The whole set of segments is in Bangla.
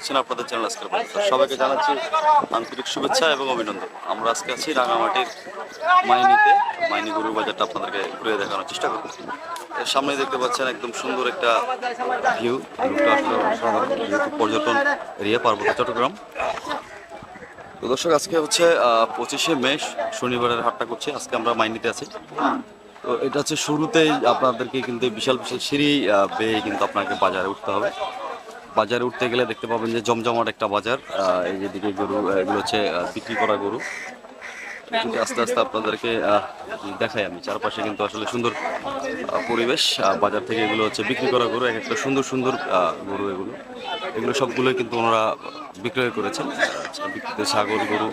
দেখছেন আপনাদের চ্যানেল আজকের। সবাইকে জানাচ্ছি আন্তরিক শুভেচ্ছা এবং অভিনন্দন। আমরা আজকে আছি রাঙামাটির মাইনিতে। মাইনি গরুর বাজারটা আপনাদেরকে ঘুরে দেখানোর চেষ্টা করব। সামনে দেখতে পাচ্ছেন একদম সুন্দর একটা ভিউ। পর্যটন এরিয়া, পার্বত্য চট্টগ্রাম। তো দর্শক, আজকে হচ্ছে পঁচিশে মে, শনিবারের হাটটা করছি। আজকে আমরা মাইনিতে আছি। তো এটা হচ্ছে শুরুতেই আপনাদেরকে কিন্তু বিশাল বিশাল সিঁড়ি বেয়ে কিন্তু আপনাকে বাজারে উঠতে হবে। বাজারে উঠতে গেলে দেখতে পাবেন যে জমজমাট একটা বাজার এই যেদিকে গরু এগুলো হচ্ছে বিক্রি করা গরু। কিন্তু আস্তে আস্তে আপনাদেরকে দেখাই আমি। চারপাশে কিন্তু আসলে সুন্দর পরিবেশ। বাজার থেকে এগুলো হচ্ছে বিক্রি করা গরু, এক একটা সুন্দর সুন্দর গরু এগুলো। এগুলো সবগুলোই কিন্তু ওনারা বিক্রয় করেছেন। বিক্রিতে ছাগল, গরু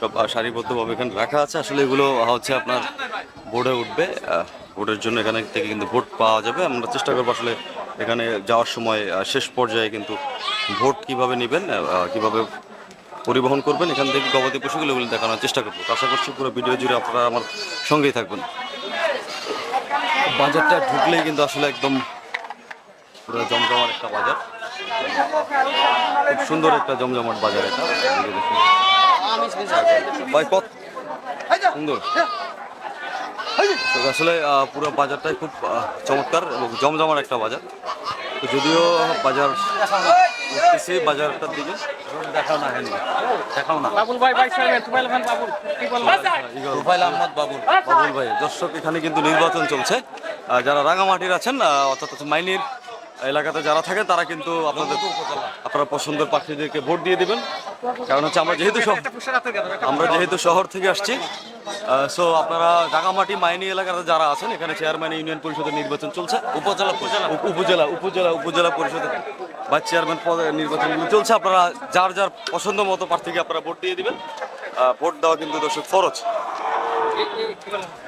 সব সারিবদ্ধভাবে এখানে রাখা আছে। আসলে এগুলো হচ্ছে আপনার বোর্ডে উঠবে বোর্ডের জন্য এখানে থেকে কিন্তু ভোট পাওয়া যাবে। আমরা চেষ্টা করব আসলে এখানে যাওয়ার সময় শেষ পর্যায়ে কিন্তু ভোট কীভাবে নেবেন কীভাবে পরিবহন করবেন এখান থেকে গবাদি পশুগুলো এগুলো দেখানোর চেষ্টা করব। আশা করছি পুরো ভিডিও জুড়ে আপনারা আমার সঙ্গেই থাকবেন। বাজারটা ঢুকলেই কিন্তু আসলে একদম পুরো জমজমাট একটা বাজার। খুব সুন্দর একটা জমজমাট বাজার এটা। ভাই কত সুন্দর। আসলে পুরো বাজারটাই খুব চমৎকার এবং জমজমার একটা বাজার। তো যদিও বাজার বাজারটার দিকে দেখাও না হ্যাঁ দেখাও না। বাবুল ভাই ভাই সাহেব মোবাইল বাবুল। কি আহমদ বাবুল। বাবুল ভাই দর্শক এখানে কিন্তু নির্বাচন চলছে। যারা রাঙামাটির আছেন অর্থাৎ মাইনির এলাকাতে যারা থাকেন তারা কিন্তু আপনাদের আপনারা পছন্দের প্রার্থীদেরকে ভোট দিয়ে দিবেন। কারণ হচ্ছে আমরা যেহেতু আমরা যেহেতু শহর থেকে আসছি সো আপনারা রাঙামাটি মাইনি এলাকাতে যারা আছেন এখানে চেয়ারম্যান ইউনিয়ন পরিষদের নির্বাচন চলছে। উপজেলা উপ- উপজেলা উপজেলা উপজেলা পরিষদের বা চেয়ারম্যান পদের নির্বাচনগুলো চলছে। আপনারা যার যার পছন্দ মতো প্রার্থীকে আপনারা ভোট দিয়ে দিবেন। ভোট দেওয়া কিন্তু দর্শক ফরজ।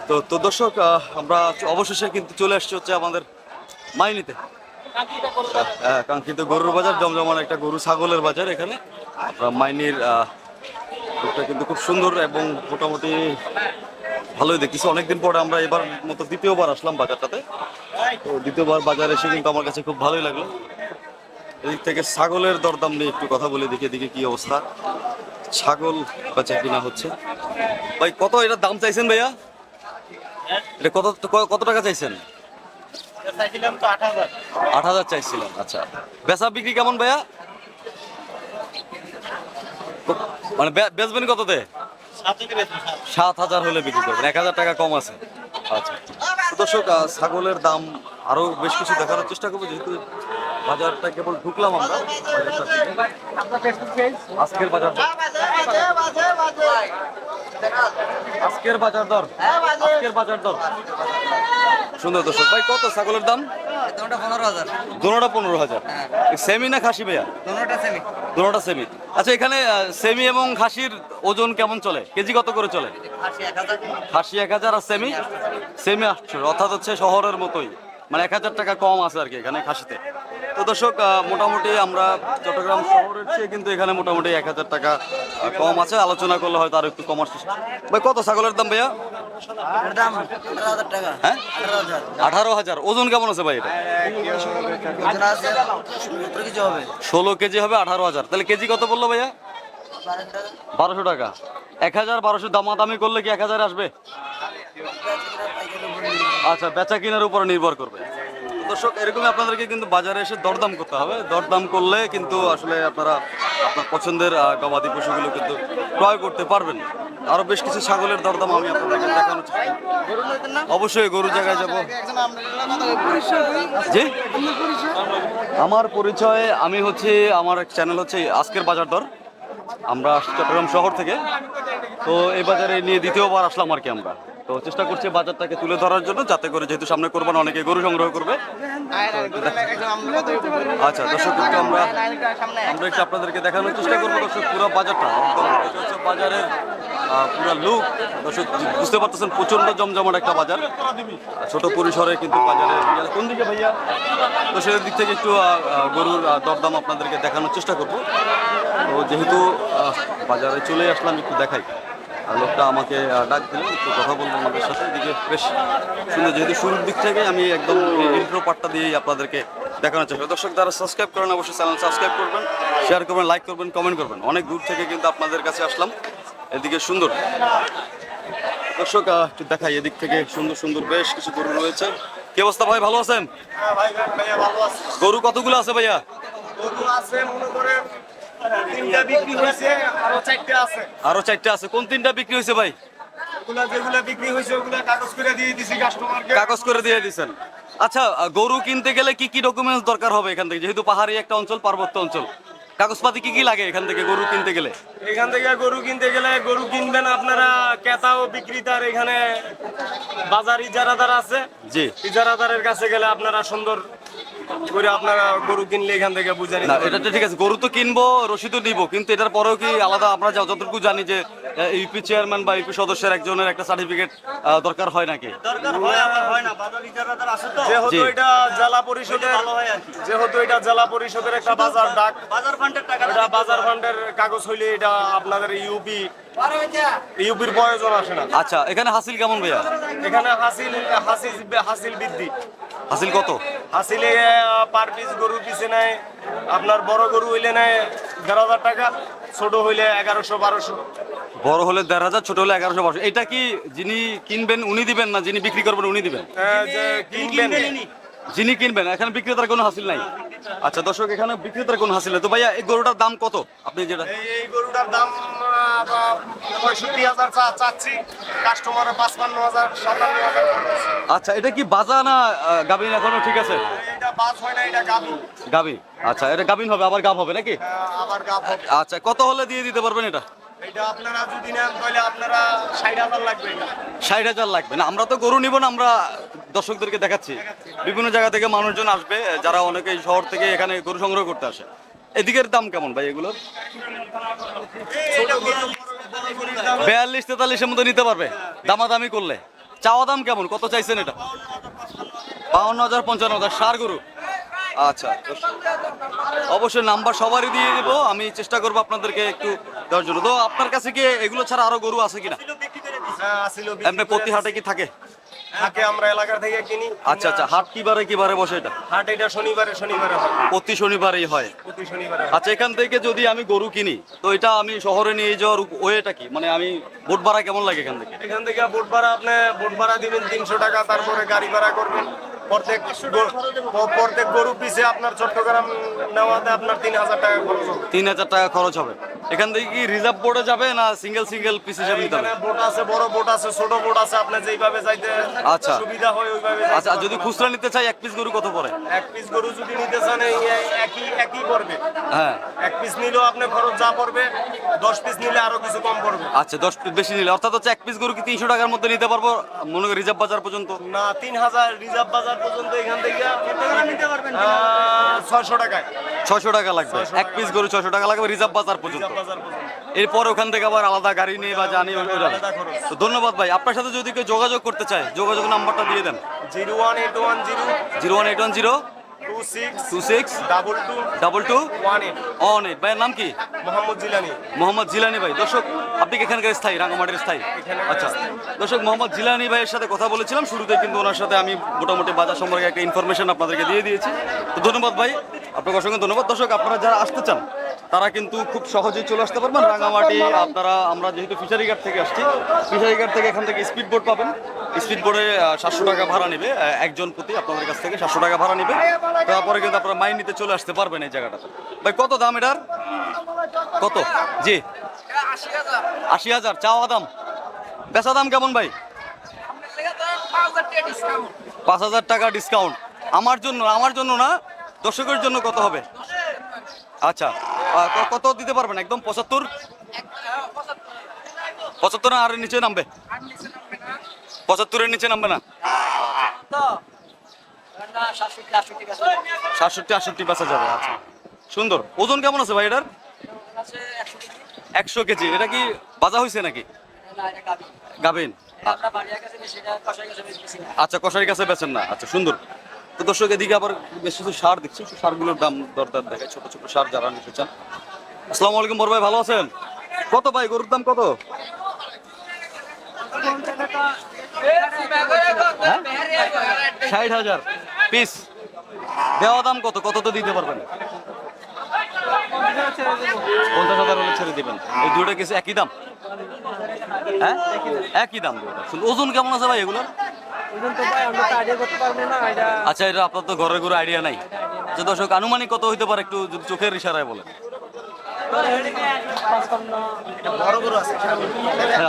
তো তো দর্শক আমরা অবশেষে কিন্তু চলে আসছি হচ্ছে আমাদের মাইনিতে। কাঙ্ক্ষিত গরুর বাজার জমজমান একটা গরু, ছাগলের বাজার এখানে। আপনার মাইনির রূপটা কিন্তু খুব সুন্দর এবং মোটামুটি ভালোই দেখতেছি অনেকদিন পরে আমরা এবার মতো দ্বিতীয়বার আসলাম বাজারটাতে। তো দ্বিতীয়বার বাজারে এসে কিন্তু আমার কাছে খুব ভালোই লাগল। এদিক থেকে ছাগলের দরদাম নিয়ে একটু কথা বলে, দেখি এদিকে কি অবস্থা। ছাগল বেচা কিনা হচ্ছে। ভাই, কত এটার দাম চাইছেন ভাইয়া? এটা কত কত টাকা চাইছেন? আট হাজার। চাইছিলেন আচ্ছা। বেচা বিক্রি কেমন ভাইয়া? মানে বেচবেন কততে? সাত হাজার হলে বিক্রি করবেন এক হাজার টাকা কম আছে। আচ্ছা। দর্শক ছাগলের দাম আরও বেশ কিছু দেখানোর চেষ্টা করব যেহেতু বাজারটা কেবল ঢুকলাম আমরা। আজকের বাজার দর। আজকের বাজার দর। আজকের বাজার দর। সুন্দর দর্শক। ভাই কত ছাগলের দাম? দোনোটা পনেরো হাজার। সেমি না খাসি ভাইয়া? দোনোটা সেমি। আচ্ছা এখানে সেমি এবং খাসির ওজন কেমন চলে? কেজি কত করে চলে? খাসি এক হাজার। আর সেমি? সেমি আটশো অর্থাৎ হচ্ছে শহরের মতোই। মানে এক হাজার টাকা কম আছে আর কি এখানে খাসিতে। তো দর্শক মোটামুটি আমরা চট্টগ্রাম শহরের চেয়ে কিন্তু এখানে মোটামুটি এক হাজার টাকা কম আছে। আলোচনা করলে হয়তো আর একটু কমার চেষ্টা ভাই কত ছাগলের দাম ভাইয়া? হ্যাঁ? আঠারো হাজার। ওজন কেমন আছে ভাই এটা? ষোলো কেজি হবে আঠারো হাজার। তাহলে কেজি কত বলল ভাইয়া? বারোশো টাকা। এক হাজার বারোশো দামাদামি করলে কি এক হাজার আসবে? আচ্ছা বেচা কেনার উপরে নির্ভর করবে। দর্শক, এরকমই আপনাদেরকে কিন্তু বাজারে এসে দরদাম করতে হবে। দরদাম করলে কিন্তু আসলে আপনারা আপনার পছন্দের গবাদি পশুগুলো কিন্তু ক্রয় করতে পারবেন। আরও বেশ কিছু ছাগলের দরদাম আমি আপনাদেরকে দেখানো চাই অবশ্যই গরু জায়গায় যাব। জি? আমার পরিচয়, আমি হচ্ছে, আমার এক চ্যানেল হচ্ছে আজকের বাজার দর। আমরা চট্টগ্রাম শহর থেকে। তো এই বাজারে নিয়ে দ্বিতীয়বার আসলাম আর কি আমরা। তো চেষ্টা করছি বাজারটাকে তুলে ধরার জন্য, যাতে করে যেহেতু সামনে করবেন অনেকে গরু সংগ্রহ করবে। আচ্ছা দর্শক আমরা আমরা একটু আপনাদেরকে দেখানোর চেষ্টা করব, দর্শক, পুরো বাজারটা। বাজারের পুরো লুক দর্শক, বুঝতে পারতেছেন প্রচণ্ড জমজমাট একটা বাজার। ছোট পরিসরে কিন্তু বাজারে কোন দিকে ভাইয়া? তো সেই দিক থেকে একটু গরুর দরদাম আপনাদেরকে দেখানোর চেষ্টা করব। তো যেহেতু বাজারে চলে আসলাম, একটু দেখাই। লোকটা আমাকে ডাক দিলেন একটু কথা বলব আমাদের সাথে। এদিকে বেশ সুন্দর যেহেতু শুরুর দিক থেকে আমি একদম ইন্ট্রো পার্টটা দিয়েই আপনাদেরকে দেখানোর চেষ্টা করি। দর্শক যারা সাবস্ক্রাইব করেন অবশ্যই চ্যানেল সাবস্ক্রাইব করবেন শেয়ার করবেন লাইক করবেন কমেন্ট করবেন। অনেক দূর থেকে কিন্তু আপনাদের কাছে আসলাম। এদিকে সুন্দর। দর্শক একটু দেখাই এদিক থেকে সুন্দর সুন্দর বেশ কিছু গরু রয়েছে। কি অবস্থা ভাই ভালো আছেন? হ্যাঁ গরু কতগুলো আছে ভাইয়া? গরু আছে মনে করেন তিনটা বিক্রি হয়েছে আরও চারটা আছে। আরও চারটে আছে। কোন তিনটা বিক্রি হয়েছে ভাই? ওগুলা যেগুলা বিক্রি হয়েছে ওগুলা কাগজ করে দিয়ে দিছি কাস্টমারকে কাগজ করে দিয়ে দিয়েছেন আচ্ছা গরু কিনতে গেলে কি কি ডকুমেন্টস দরকার হবে এখান থেকে? যেহেতু পাহাড়ি একটা অঞ্চল পার্বত্য অঞ্চল। কাগজপাতি কি কি লাগে এখান থেকে গরু কিনতে গেলে? এখান থেকে গরু কিনতে গেলে গরু কিনবেন আপনারা ক্রেতা ও বিক্রেতার এখানে বাজার ইজারাদার আছে। জি। ইজারাদারের কাছে গেলে আপনারা সুন্দর করে আপনারা গরু কিনলে এখান থেকে বুঝে না এটা তো ঠিক আছে গরু তো কিনবো রসিদও নিব কিন্তু এটার পরেও কি আলাদা আমরা যতটুকু জানি যে ইউপি চেয়ারম্যান বা ইউপি সদস্যের একজনের একটা সার্টিফিকেট দরকার হয় নাকি? দরকার হয় আবার হয় না বাজার ইজারাদার আছে তো। যেহেতু এটা জেলা পরিষদের যেহেতু এটা জেলা পরিষদের একটা বাজার ডাক বাজার ফান্ডের টাকা এটা বাজার ফান্ডের কাগজ হইলে এটা আপনাদের ইউপি ইউপির প্রয়োজন আসে না। আচ্ছা এখানে হাসিল কেমন ভাইয়া? এখানে হাসিল হাসিল হাসিল বৃদ্ধি। হাসিল কত? হাসিলে পার পিস গরু পিছে নেয় আপনার বড় গরু হইলে নেয় দেড় হাজার টাকা ছোট হইলে এগারোশো বারোশো। বড় হলে দেড় হাজার ছোট হলে এগারোশো বারোশো। এটা কি যিনি কিনবেন উনি দিবেন না যিনি বিক্রি করবেন উনি দিবেন? যে কিনবেন যিনি কিনবেন এখানে বিক্রেতার কোনো হাসিল নাই। আচ্ছা দর্শক এখানে বিক্রেতার কোনো হাসিল নেই। তো ভাইয়া এই গরুটার দাম কত? আপনি যেটা এই গরুটার দাম পঁয়ষট্টি হাজার চাচ্ছি। কাস্টমারের পাঁচপান্ন হাজার সাতান্ন হাজার আচ্ছা এটা কি বাজা না গাভিন এখনও ঠিক আছে। হয় গাবি আচ্ছা এটা গাভিন হবে আবার গাভ হবে নাকি? আবার গাব আচ্ছা কত হলে দিয়ে দিতে পারবেন এটা? ষাট হাজার লাগবে না। আমরা তো গরু নিব না, আমরা দর্শকদেরকে দেখাচ্ছি। বিভিন্ন জায়গা থেকে মানুষজন আসবে, যারা অনেকে শহর থেকে এখানে গরু সংগ্রহ করতে আসে। এদিকের দাম কেমন ভাই এগুলোর? বিয়াল্লিশ, তেতাল্লিশের মতো নিতে পারবে। দামাদামি করলে। চাওয়া দাম কেমন? কত চাইছেন এটা? বাউন্ন হাজার, পঞ্চান্ন হাজার। সার গরু। আচ্ছা অবশ্যই নাম্বার সবারই দিয়ে দেব। আমি চেষ্টা করব আপনাদেরকে একটু দেওয়ার জন্য। তো আপনার কাছে কি এগুলো ছাড়া আরও গরু আছে কিনা? হ্যাঁ এমনি প্রতি হাটে কি থাকে? থাকে আমরা এলাকা থেকে কিনি। আচ্ছা আচ্ছা হাট বসে এটা? হাট এটা শনিবারে শনিবারে হয়। প্রতি শনিবারই হয়। প্রতি শনিবারে আচ্ছা এখান থেকে যদি আমি গরু কিনি তো এটা আমি শহরে নিয়ে যাওয়ার ওয়েটা কি? মানে আমি বোট ভাড়া কেমন লাগে এখান থেকে? এখান থেকে বোট ভাড়া আপনি বোট ভাড়া দিবেন তিনশো টাকা তারপরে গাড়ি ভাড়া করবেন। প্রত্যেক প্রত্যেক গরু পিছে আপনার চট্টগ্রাম নেওয়াতে আপনার তিন হাজার টাকা খরচ হবে। তিন হাজার টাকা খরচ হবে। এখান থেকে কি রিজার্ভ বোর্ডে যাবে না সিঙ্গেল সিঙ্গেল পিস হিসেবে নিতে হবে? বোট আছে বড় বোট আছে ছোট বোট আছে আপনি যেইভাবে যাইতে আচ্ছা। সুবিধা হয় ওইভাবে আচ্ছা যদি খুচরা নিতে চাই এক পিস গরু কত পড়ে? এক পিস গরু যদি নিতে চান এই একই একই পড়বে। হ্যাঁ। এক পিস নিলেও আপনার খরচ যা পড়বে দশ পিস নিলে আরও কিছু কম পড়বে। আচ্ছা দশ পিস বেশি নিলে। অর্থাৎ হচ্ছে এক পিস গরু কি তিনশো টাকার মধ্যে নিতে পারব? মনে করি রিজার্ভ বাজার পর্যন্ত। না তিন হাজার রিজার্ভ বাজার পর্যন্ত এখান থেকে ছয়শো টাকায়। ছয়শো টাকা লাগবে। এক পিস গরু ছয়শো টাকা লাগবে রিজার্ভ বাজার পর্যন্ত। এরপর ওখান থেকে আবার আলাদা গাড়ি নিয়ে বা জানি। তো ধন্যবাদ ভাই। আপনার সাথে যদি কেউ যোগাযোগ করতে চায় যোগাযোগ নাম্বারটা দিয়ে দেন। Zero one eight one zero. Zero one eight one zero. ভাইয়ের নাম কি? মোহাম্মদ জিলানি। মোহাম্মদ জিলানি ভাই। দর্শক আপনি এখানকার স্থায়ী? রাঙ্গামাটির স্থায়ী? আচ্ছা। দর্শক মোহাম্মদ জিলানি ভাইয়ের সাথে কথা বলেছিলাম। শুরুতে কিন্তু ওনার সাথে আমি মোটামুটি বাজার সম্পর্কে একটা ইনফরমেশন আপনাদেরকে দিয়ে দিয়েছি। তো ধন্যবাদ ভাই। আপনাকে অসংখ্য ধন্যবাদ। দর্শক আপনারা যারা আসতে চান তারা কিন্তু খুব সহজেই চলে আসতে পারবেন। রাঙামাটি আপনারা আমরা যেহেতু ফিশারি ঘাট থেকে আসছি ফিশারি ঘাট থেকে এখান থেকে স্পিড বোট পাবেন। স্পিড বোর্ডে সাতশো টাকা ভাড়া নেবে একজন প্রতি আপনাদের কাছ থেকে সাতশো টাকা ভাড়া নেবে। তারপরে কিন্তু আপনারা মাইন নিতে চলে আসতে পারবেন এই জায়গাটাতে। ভাই কত দাম এটার? কত? জি। আশি হাজার চাওয়া দাম। বেচা দাম কেমন ভাই? পাঁচ হাজার টাকা ডিসকাউন্ট আমার জন্য আমার জন্য না দর্শকের জন্য কত হবে? আচ্ছা কত দিতে পারবেন? একদম পঁচাত্তর? পঁচাত্তর না আর নিচে নামবে। পঁচাত্তরের নিচে নামবে না? সাতষট্টি আটষট্টি বেচা যাবে আচ্ছা। সুন্দর। ওজন কেমন আছে ভাই এটার? একশো কেজি। এটা কি বাজা হয়েছে নাকি? গাবেন আচ্ছা কষারি কাছে বেচেন না। আচ্ছা সুন্দর। তো দর্শক, এদিকে আবার বেশ কিছু সার দেখছি। সার সারগুলোর দাম দরদার দেখায়, ছোট ছোট সার যারা নিতে চান। আসসালামু আলাইকুম, বড় ভাই, ভালো আছেন? কত ভাই, গরুর দাম কত? ষাট হাজার। পিস। দেওয়া দাম কত? কত তো দিতে পারবেন? পঞ্চাশ হাজার হলে ছেড়ে দেবেন। এই দুটো কিছু একই দাম? হ্যাঁ? একই দাম শুনুন ওজন কেমন আছে ভাই এগুলোর? আচ্ছা এটা আপনার তো ঘরে ঘুরে আইডিয়া নাই। যে দর্শক আনুমানিক কত হইতে পারে একটু যদি চোখের ইশারায় বলেন?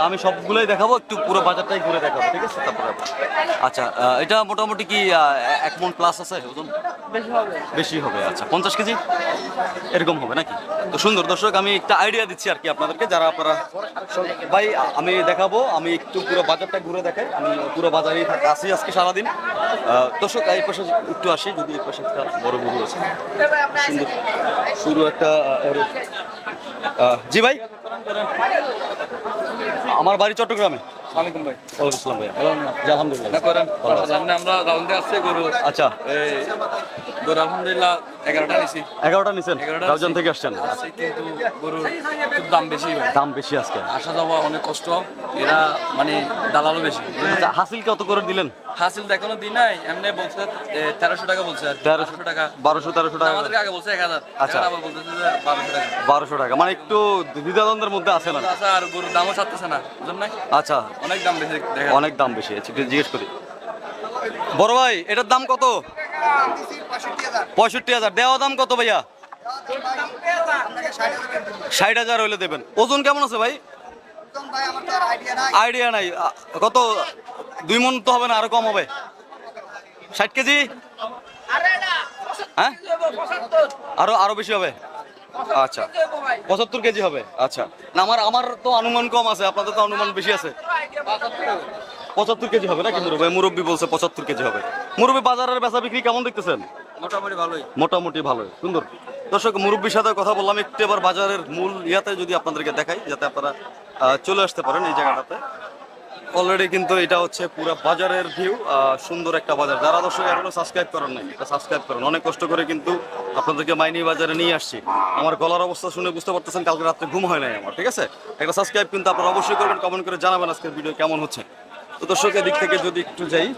আমি সবগুলোই দেখাবো একটু পুরো বাজারটাই ঘুরে দেখাবো ঠিক আছে? তারপরে আচ্ছা এটা মোটামুটি কি এক মন প্লাস আছে ওজন? বেশি হবে। আচ্ছা। পঞ্চাশ কেজি? এরকম হবে নাকি? তো সুন্দর দর্শক আমি একটা আইডিয়া দিচ্ছি আর কি আপনাদেরকে যারা আপনারা ভাই আমি দেখাবো আমি একটু পুরো বাজারটা ঘুরে দেখাই। আমি পুরো বাজারেই থাকি আসি আজকে সারাদিন। দর্শক এই পাশে একটু আসি যদি এই পাশে একটা বড় গরু আছে। সুন্দর। শুরু একটা জি ভাই। আমার বাড়ি চট্টগ্রামে। ওয়ালাইকুম ভাই। ওয়ালাইকুম আসসালাম ভাই জি আলহামদুলিল্লাহ। করেন। সামনে আমরা রাউন্ডে আসছে গরু। আচ্ছা। এই গরু আলহামদুলিল্লাহ এগারোটা নিছি। এগারোটা নিছেন? এগারোটা থেকে আসছেন? কিন্তু গরুর দাম বেশি দাম বেশি আজকে। আসা যাওয়া অনেক কষ্ট। এরা মানে দালালও বেশি। আচ্ছা হাসিল কত করে দিলেন? হাসিল দেখানো দিন নাই। এমনি বলছে তেরোশো টাকা বলছে আর তেরোশো টাকা। বারোশো তেরোশো টাকা আমাদেরকে আগে বলছে এক হাজার। আচ্ছা। আবার বলতেছে বারোশো টাকা। বারোশো টাকা। মানে একটু দ্বিধাদ্বন্দ্বের মধ্যে আছে না আচ্ছা আর গরুর দামও ছাড়তেছে না। বুঝলেন না? আচ্ছা। অনেক দাম বেশি অনেক দাম বেশি আছে একটু জিজ্ঞেস করি। বড় ভাই, এটার দাম কত? পঁয়ষট্টি হাজার। দেওয়া দাম কত ভাইয়া? ষাট হাজার হইলে দেবেন। ওজন কেমন আছে ভাই? আইডিয়া নাই। কত? দুই মন তো হবে না, আরও কম হবে। ষাট কেজি? হ্যাঁ? আরও আরও বেশি হবে। আচ্ছা। পঁচাত্তর কেজি হবে? আচ্ছা। না আমার আমার তো অনুমান কম আছে আপনাদের তো অনুমান বেশি আছে। পঁচাত্তর কেজি হবে নাকি মুরব্বী? মুরব্বী বলছে পঁচাত্তর কেজি হবে। মুরব্বী বাজারের বেচা বিক্রি কেমন দেখতেছেন? মোটামুটি ভালোই। মোটামুটি ভালোই। সুন্দর। দর্শক মুরব্বীর সাথে কথা বললাম একটু এবার বাজারের মূল ইয়াতে যদি আপনাদেরকে দেখাই যাতে আপনারা চলে আসতে পারেন এই জায়গাটাতে। অলরেডি কিন্তু এটা হচ্ছে পুরো বাজারের ভিউ সুন্দর একটা বাজার। যারা দর্শক এখনও সাবস্ক্রাইব করেন নাই, এটা সাবস্ক্রাইব করেন। অনেক কষ্ট করে কিন্তু আপনাদেরকে মাইনি বাজারে নিয়ে আসছি। আমার গলার অবস্থা শুনে বুঝতে পারতেছেন, কালকে রাত্রে ঘুম হয় নাই আমার, ঠিক আছে? একটা সাবস্ক্রাইব কিন্তু আপনারা অবশ্যই করবেন কমেন্ট করে জানাবেন আজকের ভিডিও কেমন হচ্ছে। তো দর্শকের দিক থেকে যদি একটু যাই।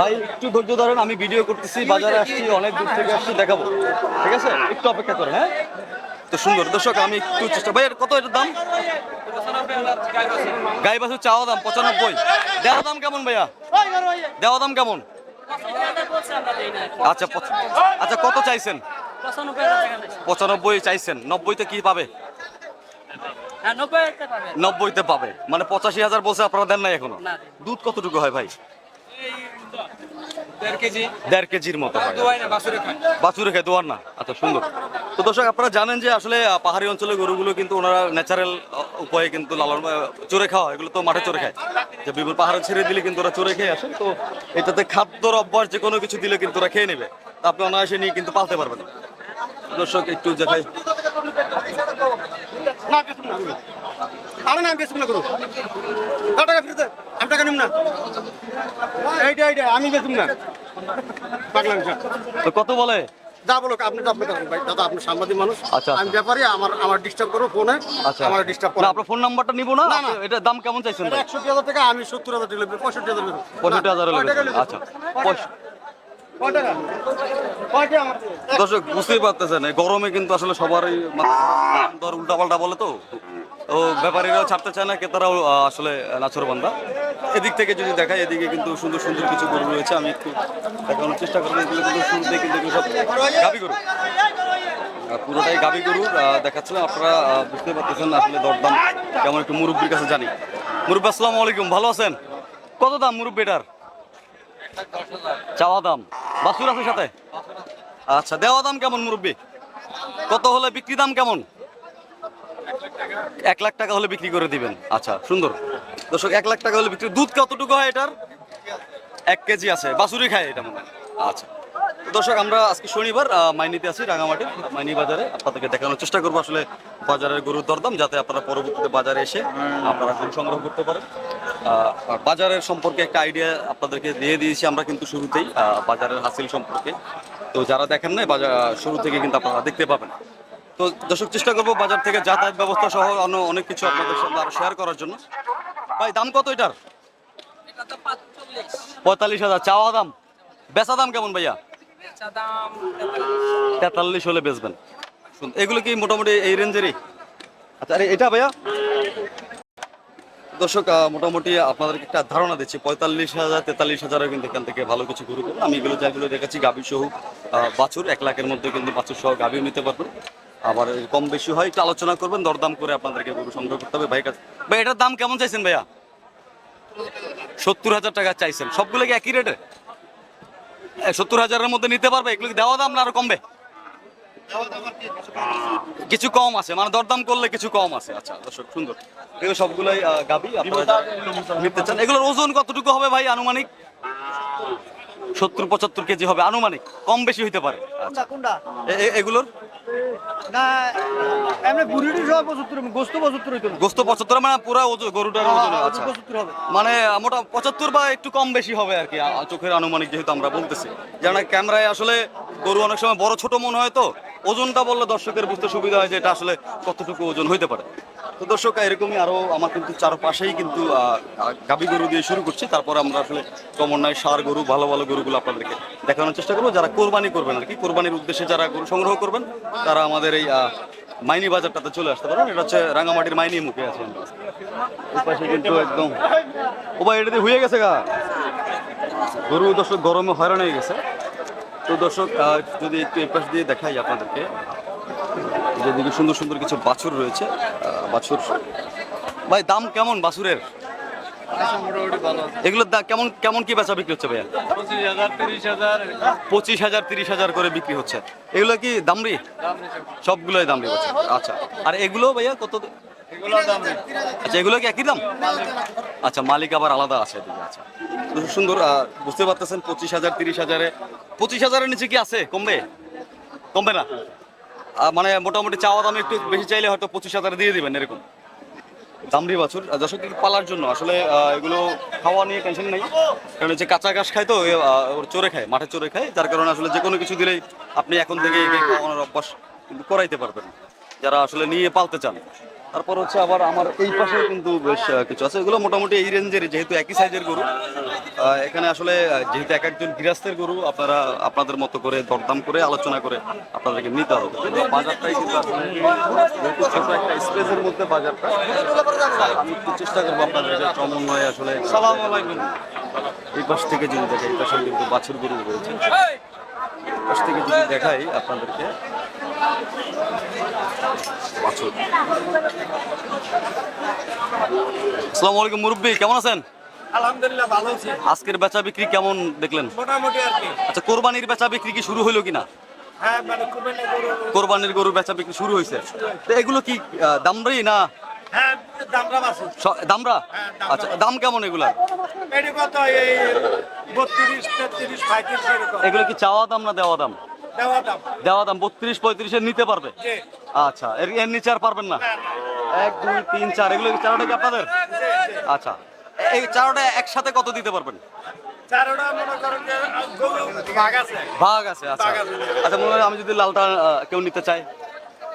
ভাই, একটু ধৈর্য ধরেন, আমি ভিডিও করতেছি, বাজারে আসছি, অনেক দূর থেকে আসছি, দেখাবো। ঠিক আছে? একটু অপেক্ষা করেন হ্যাঁ? তো সুন্দর। দর্শক, আমি একটু চেষ্টা ভাই কত এটার দাম? গাই বাছুর চাওয়া দাম, পঁচানব্বই। দেওয়া দাম কেমন ভাইয়া? দেওয়া দাম কেমন? আচ্ছা আচ্ছা কত চাইছেন? পঁচানব্বই চাইছেন নব্বইতে কি পাবে? নব্বইতে পাবে। মানে পঁচাশি হাজার বলছে আপনারা দেন নাই এখনও? দুধ কতটুকু হয় ভাই? দেড় কেজি। দেড় কেজির মতো হয়। বাছুরে খেয়ে। দোয়ার না? আচ্ছা সুন্দর। তো দর্শক আপনারা জানেন যে আসলে পাহাড়ি অঞ্চলের গরুগুলো কিন্তু ওনারা ন্যাচারাল উপায়ে কিন্তু লালন চড়ে খাওয়া এগুলো তো মাঠে চড়ে খায়। যে বিভিন্ন পাহাড়ে ছেড়ে দিলে কিন্তু ওরা চড়ে খেয়ে আসে। তো এটাতে খাদ্যর অভ্যাস যে কোনো কিছু দিলে কিন্তু ওরা খেয়ে নেবে। তা আপনি অনায়াসে নিয়ে কিন্তু পালতে পারবেন। দর্শক একটু দেখাই। আরে না না করো কত টাকা ফিরতে আমি টাকা নিব না। এইটা এইটা আমি বেচুম না। পাগলাম তো কত বলে? যা বলো আপনি তো আপনি ভাই দাদা আপনি সাংবাদিক মানুষ। আচ্ছা, আমি ব্যাপারে আমার আমার ডিস্টার্ব করো ফোনে আচ্ছা। আমার ডিস্টার্ব না করো আপনার ফোন নাম্বারটা নিবো না? না, না। এটা দাম কেমন চাইছেন ভাই? একষট্টি হাজার টাকা আমি সত্তর হাজার টাকা নেব, পঁয়ষট্টি টাকা। আচ্ছা দর্শক, বুঝতেই পারতেছেন গরমে কিন্তু আসলে সবারই দর উল্টাপাল্টা বলে তো। ও ব্যাপারীরাও ছাড়তে চায় না, ক্রেতারাও আসলে নাচর বান্ধা এদিক থেকে যদি দেখায়, এদিকে কিন্তু সুন্দর সুন্দর কিছু গরু রয়েছে, আমি একটু দেখানোর চেষ্টা করব, এগুলো কিন্তু শুরুতে কিন্তু সব গাবি গরু। পুরোটাই গাবি গরু দেখাচ্ছিলাম, আপনারা বুঝতে পারতেছেন, আসলে দরদাম কেমন একটু মুরব্বীর কাছে জানি। মুরব্বী, আসসালামু আলাইকুম, ভালো আছেন? কত দাম মুরব্বী এটার? চাওয়া দাম। বাসুর আছে সাথে? আচ্ছা দেওয়া দাম কেমন মুরব্বী? কত হলে বিক্রি দাম কেমন? এক লাখ টাকা হলে বিক্রি করে দিবেন। আচ্ছা সুন্দর। দর্শক, এক লাখ টাকা হলে বিক্রি দুধ কতটুকু হয় এটার? এক কেজি আছে। বাসুরি খায় এটা মনে আচ্ছা। দর্শক, আমরা আজকে শনিবার মাইনিতে আছি রাঙামাটি, মাইনি বাজারে। আপনাদেরকে দেখানোর চেষ্টা করব আসলে বাজারের গরুর দরদাম, যাতে আপনারা পরবর্তীতে বাজারে এসে আপনারা সংগ্রহ করতে পারেন। বাজারের সম্পর্কে একটা আইডিয়া আপনাদেরকে দিয়ে দিয়েছি আমরা কিন্তু শুরুতেই বাজারের হাসিল সম্পর্কে। তো যারা দেখেন না বাজার, শুরু থেকে কিন্তু আপনারা দেখতে পাবেন। তো দর্শক, চেষ্টা করব বাজার থেকে যাতায়াত ব্যবস্থা সহ অন্য অনেক কিছু আপনাদের সঙ্গে আরও শেয়ার করার জন্য। ভাই, দাম কত এটার? পঁয়তাল্লিশ হাজার। চাওয়া দাম? বেচা দাম কেমন ভাইয়া? তেতাল্লিশ হলে বেচবেন। এগুলো কি মোটামুটি এই রেঞ্জেরই আচ্ছা আরে এটা ভাইয়া? দর্শক মোটামুটি আপনাদেরকে একটা ধারণা দিচ্ছি, পঁয়তাল্লিশ হাজার, তেতাল্লিশ হাজারও কিন্তু এখান থেকে ভালো কিছু গরু পাবেন আমি এগুলো যেগুলো দেখাচ্ছি গাভী সহ বাছুর, এক লাখের মধ্যে কিন্তু বাছুর সহ গাভীও নিতে পারবেন আবার কম বেশি হয়, একটু আলোচনা করবেন, দরদাম করে আপনাদেরকে গরু সংগ্রহ করতে হবে। ভাই কাছে ভাই, এটার দাম কেমন চাইছেন ভাইয়া? সত্তর হাজার টাকা চাইছেন। সবগুলো কি একই রেটে? সত্তর হাজারের মধ্যে নিতে পারবে? এগুলো দেওয়া দাম না আরও কমবে? কিছু কম আছে মানে দরদাম করলে কিছু কম আছে। আচ্ছা দর্শক সুন্দর। এগুলো সবগুলোই গাবি আপনারা নিতে চান। এগুলোর ওজন কতটুকু হবে ভাই আনুমানিক? সত্তর পঁচাত্তর কেজি হবে আনুমানিক কম বেশি হইতে পারে। আচ্ছা। এগুলোর? না এমনি বুড়িটি সব পঁচাত্তর গোস্ত পঁচাত্তর হইতো না। গোস্ত পঁচাত্তর মানে পুরো ওজন গরুটার ওজন আচ্ছা। হবে। মানে মোটা পঁচাত্তর বা একটু কম বেশি হবে আর কি চোখের আনুমানিক যেহেতু আমরা বলতেছি। যেন ক্যামেরায় আসলে গরু অনেক সময় বড় ছোট মনে হয় তো ওজনটা বললে দর্শকের বুঝতে সুবিধা হয় যে এটা আসলে কতটুকু ওজন হইতে পারে। তো দর্শক এরকমই আরও আমার কিন্তু চারপাশেই কিন্তু গাভী গরু দিয়ে শুরু করছি। তারপরে আমরা আসলে ক্রমান্বয়ে সার গরু ভালো ভালো গরুগুলো আপনাদেরকে দেখানোর চেষ্টা করব। যারা কোরবানি করবেন আর কি কোরবানির উদ্দেশ্যে যারা গরু সংগ্রহ করবেন তারা আমাদের এই মাইনি বাজারটাতে চলে আসতে পারেন এটা হচ্ছে রাঙামাটির মাইনি মুখে আছে। কিন্তু একদম ও ভাই, এটা দিয়ে হয়ে গেছে গা। গরু দর্শক গরমে হয়রান হয়ে গেছে। তো দর্শক যদি একটু এই পাশ দিয়ে দেখাই আপনাদেরকে। যেদিকে সুন্দর সুন্দর কিছু বাছুর রয়েছে। বাছুর ভাই, দাম কেমন বাছুরের? মালিক আবার আলাদা আছে আচ্ছা। সুন্দর বুঝতে পারতেছেন, পঁচিশ হাজার, তিরিশ হাজারে। পঁচিশ হাজারের নিচে কি আছে? কমবে? কমবে না? মানে মোটামুটি চাওয়া দাম একটু বেশি চাইলে হয়তো পঁচিশ হাজার দিয়ে দিবেন, এরকম। দামরি বাছুর। দর্শক পালার জন্য। আসলে এগুলো খাওয়া নিয়ে টেনশন নেই। কারণ যে কাঁচা ঘাস খায় তো ওর চোরে খায়, মাঠে চোরে খায়। যার কারণে আসলে যে কোনো কিছু দিলেই আপনি এখন থেকে খাওয়ানোর অভ্যাস করাইতে পারবেন যারা আসলে নিয়ে পালতে চান তারপর হচ্ছে আবার আমার এই পাশে কিন্তু বেশ কিছু আছে। এগুলো মোটামুটি এই রেঞ্জের যেহেতু একই সাইজের গরু। এখানে আসলে যেহেতু এক একজন গৃহস্থের গরু, আপনারা আপনাদের মতো করে দরদাম করে আলোচনা করে আপনাদেরকে নিতে হবে। বাজারটাই কিন্তু আসলে ছোট একটা স্পেসের মধ্যে বাজারটা, আমি একটু চেষ্টা করব আপনাদের সমন্বয়ে আসলে সালাম এই পাশ থেকে যদি দেখে এই পাশে কিন্তু বাছুর গরু রয়েছে। পাশ থেকে যদি দেখাই আপনাদেরকে আসসালামু আলাইকুম মুরব্বী কেমন আছেন? আলহামদুলিল্লাহ ভালো আছি। আজকের বেচা বিক্রি কেমন দেখলেন? মোটামুটি আর কি। আচ্ছা কোরবানির বেচা বিক্রি কি শুরু হলো কিনা? হ্যাঁ মানে গরু কোরবানির গরু বেচা বিক্রি শুরু হয়েছে তো এগুলো কি দামরাই না হ্যাঁ দামরা হ্যাঁ। আচ্ছা দাম কেমন এগুলা এগুলো কি চাওয়া দাম না দেওয়া দাম? দেওয়া দাম। বত্রিশ পঁয়ত্রিশের নিতে পারবে? আচ্ছা এর এর নিচে আর পারবেন না। এক দুই তিন চার এগুলো চারোটা কি আপনাদের? আচ্ছা এই চারোটা একসাথে কত দিতে পারবেন? ভাগ আছে। আচ্ছা। আচ্ছা মনে হয় আমি যদি লালটা কেউ নিতে চাই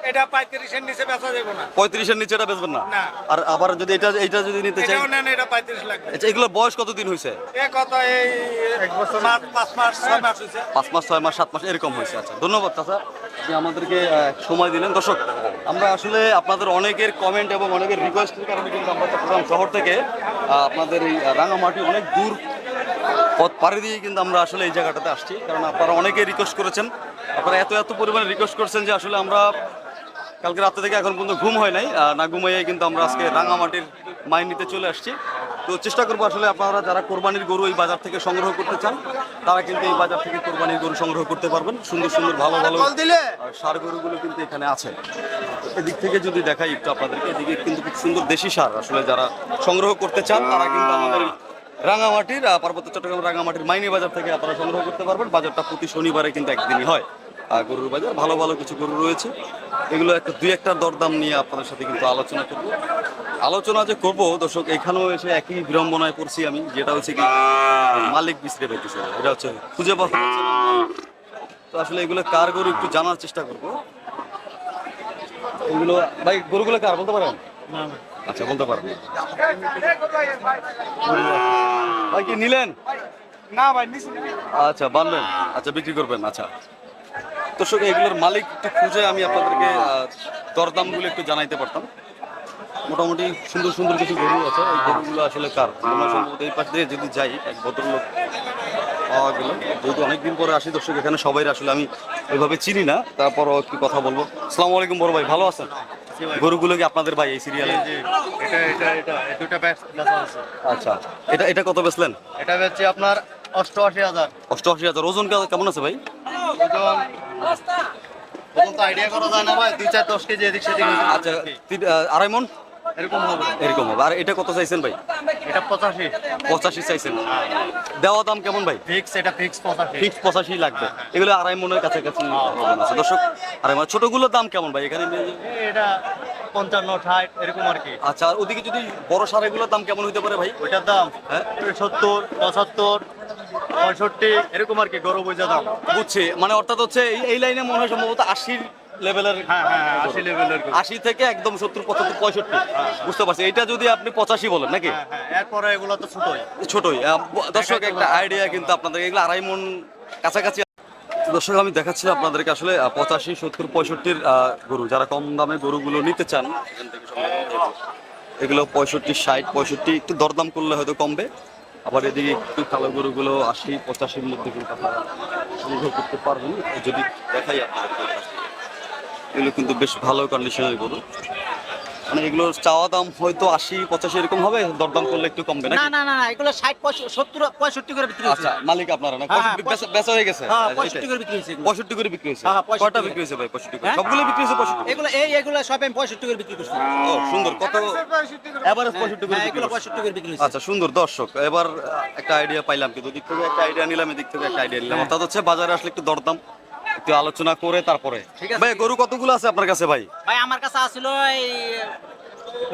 এটা পঁয়ত্রিশের নিচে বেচা যাবে না। পঁয়ত্রিশের নিচে এটা বেচবেন না? না। আর আবার যদি এটা এইটা যদি নিতে চাই এটাও নেন এটা পঁয়ত্রিশ লাগবে। আচ্ছা এগুলোর বয়স কতদিন হয়েছে? এ কত এই পাঁচ পাঁচ মাস ছয় মাস হয়েছে। পাঁচ মাস ছয় মাস সাত মাস এরকম হয়েছে। আচ্ছা ধন্যবাদ চাচা যে আমাদেরকে সময় দিলেন। দর্শক আমরা আসলে আপনাদের অনেকের কমেন্ট এবং অনেকের রিকোয়েস্টের কারণে কিন্তু আমরা চট্টগ্রাম শহর থেকে আপনাদের এই রাঙামাটি অনেক দূর পথ পাড়ি দিয়ে কিন্তু আমরা আসলে এই জায়গাটাতে আসছি। কারণ আপনারা অনেকে রিকোয়েস্ট করেছেন। আপনারা এত এত পরিমাণে রিকোয়েস্ট করছেন যে আসলে আমরা কালকে রাতে থেকে এখন পর্যন্ত ঘুম হয় নাই না ঘুমাইয়ে কিন্তু আমরা আজকে রাঙামাটির মাই নিতে চলে আসছি। তো চেষ্টা করব আসলে আপনারা যারা কোরবানির গরু এই বাজার থেকে সংগ্রহ করতে চান তারা কিন্তু এই বাজার থেকে কোরবানির গরু সংগ্রহ করতে পারবেন। সুন্দর সুন্দর ভালো ভালো সার গরুগুলো কিন্তু এখানে আছে। এদিক থেকে যদি দেখাই একটু আপনাদেরকে এদিকে কিন্তু খুব সুন্দর দেশি সার আসলে যারা সংগ্রহ করতে চান তারা কিন্তু আমাদের রাঙামাটির পার্বত্য চট্টগ্রাম রাঙামাটির মাইনি বাজার থেকে আপনারা সংগ্রহ করতে পারবেন। বাজারটা প্রতি শনিবারে কিন্তু একদিনই হয়। গরুর বাজার ভালো ভালো কিছু গরু রয়েছে। এগুলো একটা দুই একটা দরদাম নিয়ে আপনাদের সাথে কিন্তু আলোচনা করব। আলোচনা যে করব দর্শক এখানেও এসে একই বিড়ম্বনায় পড়ছি আমি যেটা হচ্ছে কি মালিক বিছড়ে পেতেছে এটা হচ্ছে খুঁজে পাওয়া তো আসলে এগুলো কার গরু একটু জানার চেষ্টা করব। এগুলো ভাই গরুগুলো কার বলতে পারেন? আচ্ছা বলতে পারেন। ভাই কি নিলেন? না ভাই আচ্ছা বানবেন আচ্ছা বিক্রি করবেন আচ্ছা। দর্শক এগুলোর মালিক একটু খুঁজে আমি আপনাদেরকে দরদামগুলো একটু জানাইতে পারতাম মোটামুটি সুন্দর সুন্দর কিছু গরু আছে এই গরুগুলো আসলে কার এই পাশ দিয়ে যদি যাই এক ভদ্রলোক পাওয়া গেল যেহেতু অনেকদিন পরে আসি দর্শক এখানে সবাই আসলে আমি ওইভাবে চিনি না তারপরও একটু কথা বলব আসসালামু আলাইকুম বড় ভাই ভালো আছেন গরুগুলো কি আপনাদের ভাই এই সিরিয়ালে আচ্ছা এটা এটা কত বেচলেন এটা বেচছি আপনার অষ্টআশি হাজার। অষ্টআশি হাজার। ওজন কেমন আছে ভাই? ওজন ওজন তো আইডিয়া করা যায় না ভাই। দুই চার দশ কেজি এদিক সেদিক। আচ্ছা আড়াই মন? এরকম হবে। এরকম হবে। আর এটা কত চাইছেন ভাই? এটা পঁচাশি। পঁচাশি চাইছেন। দেওয়া দাম কেমন ভাই? ফিক্স এটা ফিক্স পঁচাশি। ফিক্স পঁচাশি লাগবে। এগুলো আড়াই মনের কাছাকাছি আছে দর্শক আড়াই মন ছোটগুলোর দাম কেমন ভাই এখানে? এটা পঞ্চান্ন ষাট এরকম আর কি। আচ্ছা আর ওদিকে যদি বড় সারেগুলোর দাম কেমন হতে পারে ভাই? ওইটার দাম হ্যাঁ? সত্তর পঁচাত্তর। পঁয়ষট্টি এরকম আর কি গরু বোঝা দাম বুঝছি। মানে অর্থাৎ হচ্ছে এই- এই লাইনে মনে হয় সম্ভবত আশির লেভেলের হ্যাঁ হ্যাঁ হ্যাঁ, আশি লেভেলের। আশি থেকে একদম সত্তর পঁচাত্তর পঁয়ষট্টি। বুঝতে পারছি। এটা যদি আপনি পঁচাশি বলেন নাকি? এরপরে এগুলো তো ছোটই। ছোটই। দর্শক একটা আইডিয়া কিন্তু আপনাদের এগুলো আড়াই মন কাছাকাছি দর্শক আমি দেখাচ্ছি আপনাদেরকে আসলে পঁচাশি সত্তর পঁয়ষট্টির গরু। যারা কম দামে গরুগুলো নিতে চান এগুলো পঁয়ষট্টি ষাট পঁয়ষট্টি একটু দরদাম করলে হয়তো কমবে। আবার এদিকে একটু কালো গরুগুলো আশি, পঁচাশির মধ্যে কিন্তু আপনারা সংগ্রহ করতে পারবেন যদি দেখাই থেকে। এগুলো কিন্তু বেশ ভালো কন্ডিশনের গরু মানে এগুলোর চাওয়া দাম হয়তো আশি পঁচাশি এরকম হবে? দরদাম করলে একটু কমবে না না না না এগুলো ষাট সত্তর পঁয়ষট্টি করে বিক্রি হচ্ছে আচ্ছা মালিক আপনারা না? হ্যাঁ, হ্যাঁ, বেচা- হয়ে গেছে। হ্যাঁ পঁয়ষট্টি করে বিক্রি এগুলো। পঁয়ষট্টি করে বিক্রি হয়েছে। হ্যাঁ, হ্যাঁ, কয়টা বিক্রি হয়েছে ভাই পঁয়ষট্টি করে? সবগুলো বিক্রি হয়েছে পঁয়ষট্টি এগুলো এই এগুলো সব আমি পঁয়ষট্টি করে বিক্রি করছি। ও সুন্দর। কত এভারেজ পঁয়ষট্টি করে এগুলো পঁয়ষট্টি করে বিক্রি হচ্ছে আচ্ছা সুন্দর দর্শক এবার একটা আইডিয়া পাইলাম কিন্তু ওদিক থেকে একটা আইডিয়া নিলাম এদিক থেকে একটা আইডিয়া নিলাম। অর্থাৎ হচ্ছে বাজারে আসলে একটু দরদাম একটু আলোচনা করে তারপরে। ভাই গরু কতগুলো আছে আপনার কাছে ভাই? ভাই আমার কাছে আসছিল এই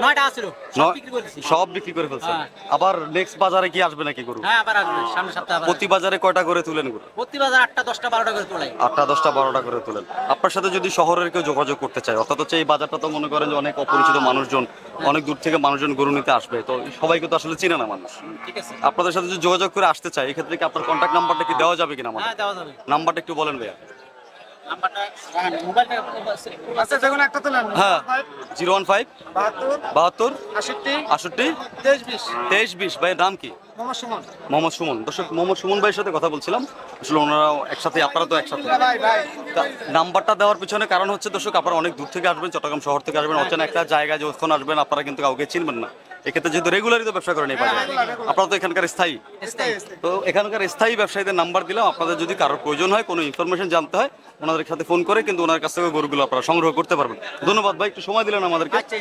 নয়টা সব বিক্রি করে ফেলছেন? হ্যাঁ। আবার নেক্সট বাজারে কি আসবে নাকি গরু? হ্যাঁ আবার আসবে। সামনে সপ্তাহে প্রতি বাজারে কয়টা করে তুলেন গরু? প্রতি বাজার আটটা দশটা বারোটা করে তোলাই। আটটা দশটা বারোটা করে তোলেন। আপনার সাথে যদি শহরের কেউ যোগাযোগ করতে চায় অর্থাৎ হচ্ছে এই বাজারটা তো মনে করেন যে অনেক অপরিচিত মানুষজন অনেক দূর থেকে মানুষজন গরু নিতে আসবে তো সবাইকে তো আসলে চিনে না মানুষ। ঠিক আছে। আপনাদের সাথে যদি যোগাযোগ করে আসতে চায় এক্ষেত্রে কি আপনার কন্ট্যাক্ট নাম্বারটা কি দেওয়া যাবে কিনা হ্যাঁ দেওয়া যাবে। নাম্বারটা একটু বলেন ভাইয়া। হ্যাঁ, আচ্ছা একটা তোলেন হ্যাঁ জিরো ওয়ান ফাইভ বাহাত্তর আষট্টি আষট্টি তেইশ বিশ। তেইশ বিশ। ভাইয়ের নাম কি? মোহাম্মদ সুমন। সুমন। দর্শক মোহাম্মদ সুমন ভাইয়ের সাথে কথা বলছিলাম। আসলে ওনারা একসাথে আপনারা তো একসাথে। নাম্বারটা দেওয়ার পিছনে কারণ হচ্ছে দর্শক আপনারা অনেক দূর থেকে আসবেন চট্টগ্রাম শহর থেকে আসবেন অচেনা একটা জায়গায় যখন আসবেন আপনারা কিন্তু কাউকে চিনবেন না। এক্ষেত্রে যেহেতু রেগুলারই তো ব্যবসা করেন এই বাজারে আপনারা তো এখানকার স্থায়ী। তো এখানকার স্থায়ী ব্যবসায়ীদের নাম্বার দিলাম আপনাদের যদি কারোর প্রয়োজন হয় কোনো ইনফরমেশন জানতে হয় ওনাদের সাথে ফোন করে কিন্তু ওনার কাছ থেকে গরুগুলো আপনারা সংগ্রহ করতে পারবেন। ধন্যবাদ ভাই একটু সময় দিলেন আমাদেরকে। আচ্ছা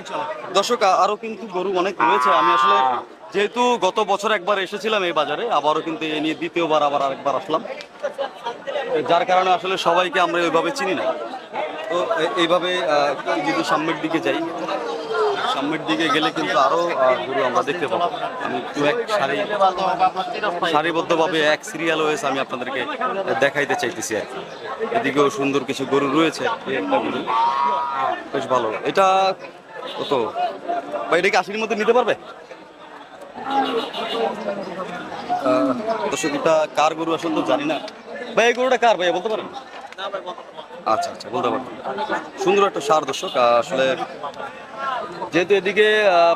দর্শক আ- আরও কিন্তু গরু অনেক রয়েছে। আমি আসলে যেহেতু গত বছর একবার এসেছিলাম এই বাজারে আবারও কিন্তু এই নিয়ে দ্বিতীয়বার আবার আরেকবার আসলাম। যার কারণে আসলে সবাইকে আমরা ওইভাবে চিনি না। তো এইভাবে যদি সামনের দিকে যাই সামনের দিকে গেলে কিন্তু আরও আহ, গরু আমরা দেখতে পাবো। আমি একটু এক সারি সারিবদ্ধভাবে এক সিরিয়াল ওয়েস আমি আপনাদেরকে দেখাইতে চাইতেছি আর এদিকেও সুন্দর কিছু গরু রয়েছে। বেশ ভালো। এটা কত? বা এটা কি আশির মধ্যে নিতে পারবে? এটা কার গরু আসলে তো জানি না। ভাই এই গরুটা কার ভাই বলতে পারেন? আচ্ছা আচ্ছা বলতে পারবেন সুন্দর একটা সার দর্শক আসলে যেহেতু এদিকে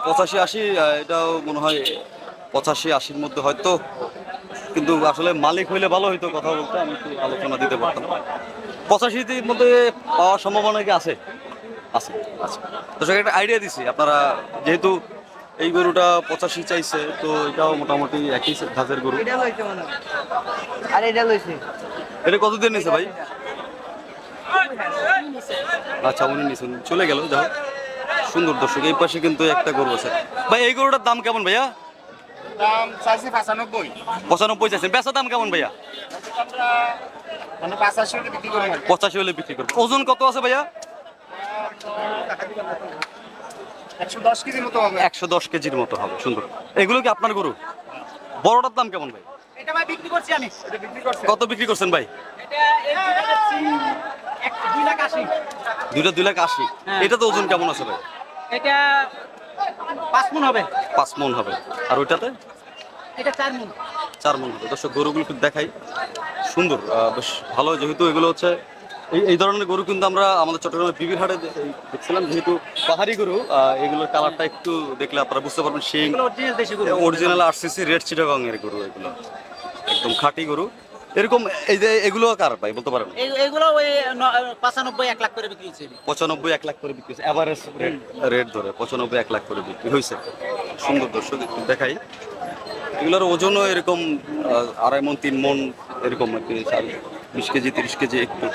পঁচাশি আশি এটাও মনে হয় পঁচাশি আশির মধ্যে হয়তো কিন্তু আসলে মালিক হইলে ভালো হইতো কথা বলতে আমি একটু আলোচনা দিতে পারতাম। পঁচাশির মধ্যে পাওয়ার সম্ভাবনা কি আছে? আছে আছে। দর্শক একটা আইডিয়া দিছি আপনারা যেহেতু এই গরুটা পঁচাশি চাইছে তো এটাও মোটামুটি একই ধাঁচের গরু। আর এটা লইছে। এটা কতদিন নিছে ভাই? আচ্ছা উনি নিছেন। চলে গেল যাও সুন্দর দর্শক এই পাশে কিন্তু একটা গরু আছে। ভাই এই গরুটার দাম কেমন ভাইয়া? দাম চাইছি পঁচানব্বই। পঁচানব্বই চাইছেন। বেচা দাম কেমন ভাইয়া? আমরা মানে পাঁচাশি হলে বিক্রি করব ওজন কত আছে ভাইয়া? একশো দশ কেজির মতো হবে। একশো দশ কেজির মতো হবে সুন্দর। এগুলো কি আপনার গরু? বড়টার দাম কেমন ভাই? এটা ভাই বিক্রি করছি আমি। এটা বিক্রি করছে কত বিক্রি করছেন ভাই? দুইটা দুই লাখ আশি। দুইটা দুই লাখ আশি। এটা তো ওজন কেমন আছে ভাই? এটা পাঁচ মন হবে। পাঁচ মন হবে। আর ওইটাতে? এটা চার মন। চার মন হবে। দর্শক গরুগুলো একটু দেখাই। সুন্দর বেশ ভালো। যেহেতু এগুলো হচ্ছে এই এই ধরনের গরু কিন্তু আমরা আমাদের চট্টগ্রামের বিবির হাটে দেখছিলাম। যেহেতু পাহাড়ি গরু এগুলোর কালারটা একটু দেখলে আপনারা বুঝতে পারবেন। সেই অরিজিনাল আরসিসি রেড চিটাগং এর গরু এগুলো। একদম খাঁটি গরু। এরকম এই যে এগুলো কার ভাই বলতে পারেন? এগুলো ওই পঁচানব্বই এক লাখ করে বিক্রি হচ্ছে পঁচানব্বই এক লাখ করে বিক্রি হয়েছে। এভারেজ রেট রেট ধরে পঁচানব্বই এক লাখ করে বিক্রি হয়েছে। সুন্দর দর্শক একটু দেখাই। এগুলোর ওজনও এরকম আড়াই মন তিন মন এরকম আর কি বিশ কেজি তিরিশ কেজি একটু।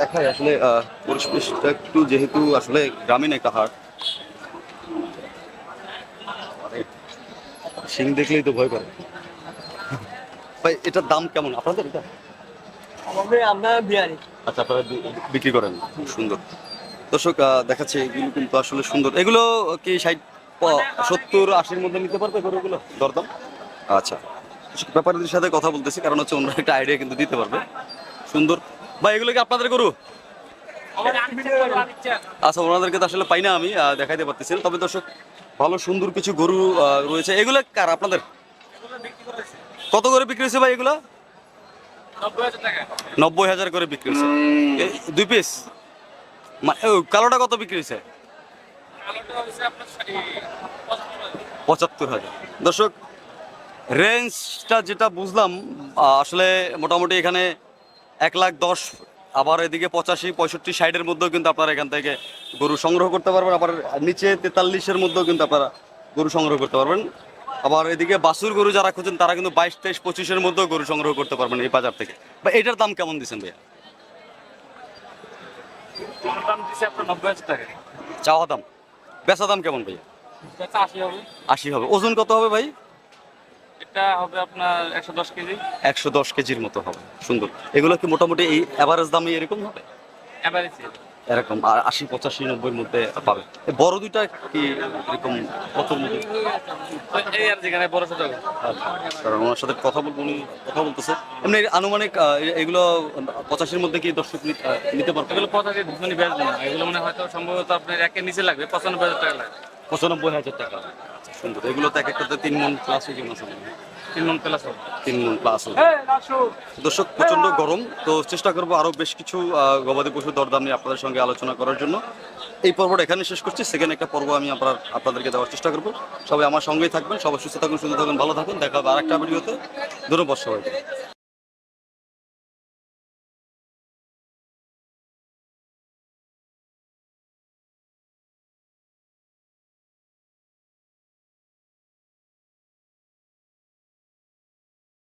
দেখাই আসলে পরিবেশটা একটু যেহেতু আসলে গ্রামীণ একটা হাট। সিং দেখলেই তো ভয় করে। ভাই এটার দাম কেমন? আপনাদের এটা? আমরা বিহারি আচ্ছা আপনারা বিক্রি করেন। সুন্দর। দর্শক দেখাচ্ছে এগুলো কিন্তু আসলে সুন্দর। এগুলো কি ষাট সত্তর আশির মধ্যে নিতে পারবে গরুগুলো? দরদাম? আচ্ছা। ব্যাপারীদের সাথে কথা বলতেছি কারণ হচ্ছে ওনারা একটা আইডিয়া কিন্তু দিতে পারবে। সুন্দর। ভাই এগুলো কি আপনাদের গরু? আচ্ছা ওনাদেরকে তো আসলে পাই না আমি দেখাইতে পারতেছি তবে দর্শক ভালো সুন্দর কিছু গরু রয়েছে। এগুলো কার? আপনাদের? কত করে বিক্রি হয়েছে ভাই এগুলো? নব্বই হাজার করে বিক্রি হয়েছে। দুই পিস কালোটা কত বিক্রি হয়েছে? পঁচাত্তর হাজার। দর্শক রেঞ্জটা যেটা বুঝলাম আসলে মোটামুটি এখানে এক লাখ দশ আবার এদিকে পঁচাশি পঁয়ষট্টি সাইডের মধ্যেও কিন্তু আপনারা এখান থেকে গরু সংগ্রহ করতে পারবেন। আবার নিচে তেতাল্লিশের মধ্যেও কিন্তু আপনারা গরু সংগ্রহ করতে পারবেন। আবার এদিকে বাসুর গরু যারা খুঁজেন তারা কিন্তু বাইশ তেইশ পঁচিশের মধ্যেও গরু সংগ্রহ করতে পারবেন এই বাজার থেকে। বা এটার দাম কেমন দিচ্ছেন ভাইয়া? দাম দিচ্ছে আপনার নব্বই হাজার টাকা। চাওয়া দাম। বেচা দাম কেমন ভাইয়া? আশি হবে। ওজন কত হবে ভাই? এটা হবে আপনার একশো দশ কেজি। একশো দশ কেজির মতো হবে। সুন্দর। এগুলো কি মোটামুটি এই অ্যাভারেজ দামে এরকম হবে? এরকম আর আশি পঁচাশি নব্বইয়ের মধ্যে পাবে। বড় দুইটা কি এরকম কতর মধ্যে? যেখানে বড় ছোট কারণ ওনার সাথে কথা বলব উনি কথা বলতেছে। এমনি আনুমানিক এগুলো পঁচাশির মধ্যে কি দর্শক নিতে পারবে? এগুলো পঁচাশি ধুনি বেচবো না। এগুলো মানে হয়তো সম্ভবত আপনার একের নিচে লাগবে পঁচানব্বই হাজার টাকা লাগবে। পঁচানব্বই হাজার টাকা। আচ্ছা, সুন্দর। এগুলো তো এক একটাতে তিন মন প্লাস হয়ে যাবে না তিন মন প্লাস হবে। তিন মন প্লাস হবে দর্শক প্রচণ্ড গরম তো চেষ্টা করব আরও বেশ কিছু গবাদি পশু দরদাম নিয়ে আপনাদের সঙ্গে আলোচনা করার জন্য। এই পর্বটা এখানে শেষ করছি। সেখানে একটা পর্ব আমি আপনার আপনাদেরকে দেওয়ার চেষ্টা করব। সবাই আমার সঙ্গেই থাকবেন সবাই সুস্থ থাকুন সুন্দর থাকুন ভালো থাকুন। দেখা হবে আরেকটা ভিডিওতে। ধন্যবাদ সবাইকে।